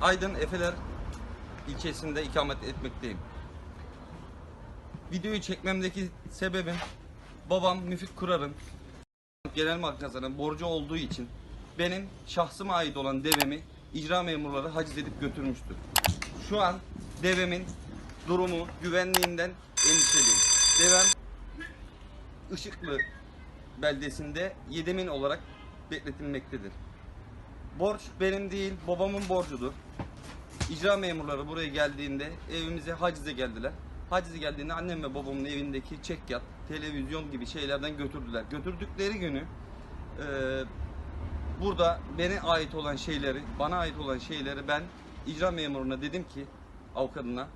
Aydın Efeler ilçesinde ikamet etmekteyim. Videoyu çekmemdeki sebebim babam Müfit Kurar'ın genel markasının borcu olduğu için benim şahsıma ait olan devemi icra memurları haciz edip götürmüştür. Şu an devemin durumu güvenliğinden endişeliyim. Devem Işıklı beldesinde yedemin olarak bekletilmektedir. Borç benim değil, babamın borcudur. İcra memurları buraya geldiğinde evimize hacize geldiler. Hacize geldiğinde annem ve babamın evindeki çekyat, televizyon gibi şeylerden götürdüler. Götürdükleri günü e, burada bana ait olan şeyleri, bana ait olan şeyleri ben icra memuruna dedim ki avukatına,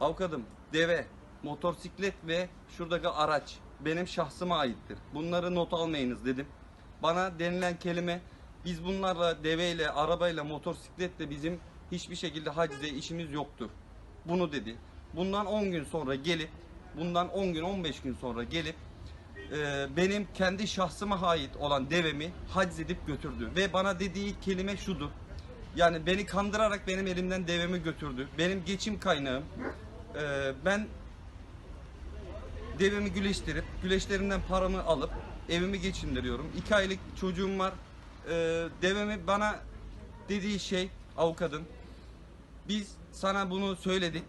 avukatım deve, motosiklet ve şuradaki araç benim şahsıma aittir. Bunları not almayınız dedim. Bana denilen kelime biz bunlarla deveyle, arabayla, motosikletle bizim hiçbir şekilde hacize işimiz yoktur. Bunu dedi. Bundan 10 gün sonra gelip, bundan 10 gün 15 gün sonra gelip e, benim kendi şahsıma ait olan devemi haciz edip götürdü. Ve bana dediği kelime şudur. Yani beni kandırarak benim elimden devemi götürdü. Benim geçim kaynağım. E, ben devemi güleştirip güleşlerimden paramı alıp evimi geçindiriyorum. İki aylık çocuğum var. Ee, devemi bana dediği şey avukatın. Biz sana bunu söyledik.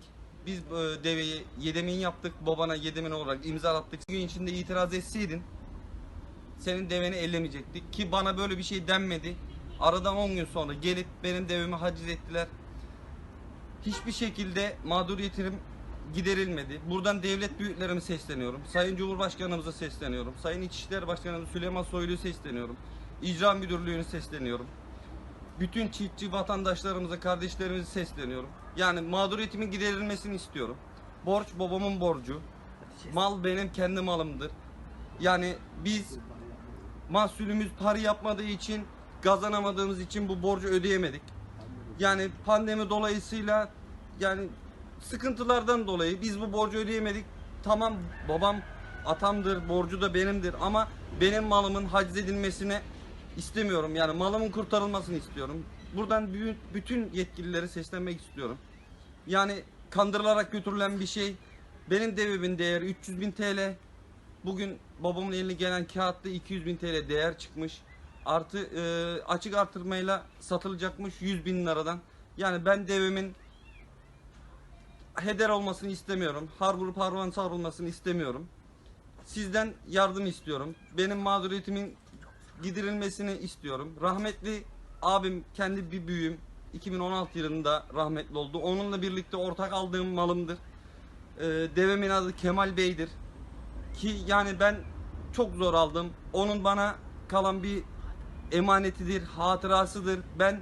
Biz e, deveyi yedemin yaptık. Babana yedemin olarak imzalattık. Gün içinde itiraz etseydin senin deveni ellemeyecektik. Ki bana böyle bir şey denmedi. Aradan 10 gün sonra gelip benim devemi haciz ettiler hiçbir şekilde mağduriyetim giderilmedi. Buradan devlet büyüklerime sesleniyorum. Sayın Cumhurbaşkanımıza sesleniyorum. Sayın İçişleri Başkanımız Süleyman Soylu'ya sesleniyorum. İcra Müdürlüğü'ne sesleniyorum. Bütün çiftçi vatandaşlarımıza, kardeşlerimize sesleniyorum. Yani mağduriyetimin giderilmesini istiyorum. Borç babamın borcu. Mal benim kendi malımdır. Yani biz mahsulümüz para yapmadığı için, kazanamadığımız için bu borcu ödeyemedik. Yani pandemi dolayısıyla yani sıkıntılardan dolayı biz bu borcu ödeyemedik. Tamam babam atamdır, borcu da benimdir ama benim malımın haciz edilmesini istemiyorum. Yani malımın kurtarılmasını istiyorum. Buradan bü- bütün yetkililere seslenmek istiyorum. Yani kandırılarak götürülen bir şey. Benim devimin değeri 300 bin TL. Bugün babamın eline gelen kağıtta 200 bin TL değer çıkmış. Artı e, açık artırmayla satılacakmış 100 bin liradan. Yani ben devimin heder olmasını istemiyorum. Har vurup harman savrulmasını istemiyorum. Sizden yardım istiyorum. Benim mağduriyetimin giderilmesini istiyorum. Rahmetli abim kendi bir büyüğüm 2016 yılında rahmetli oldu. Onunla birlikte ortak aldığım malımdır. Ee, devemin adı Kemal Bey'dir. Ki yani ben çok zor aldım. Onun bana kalan bir emanetidir, hatırasıdır. Ben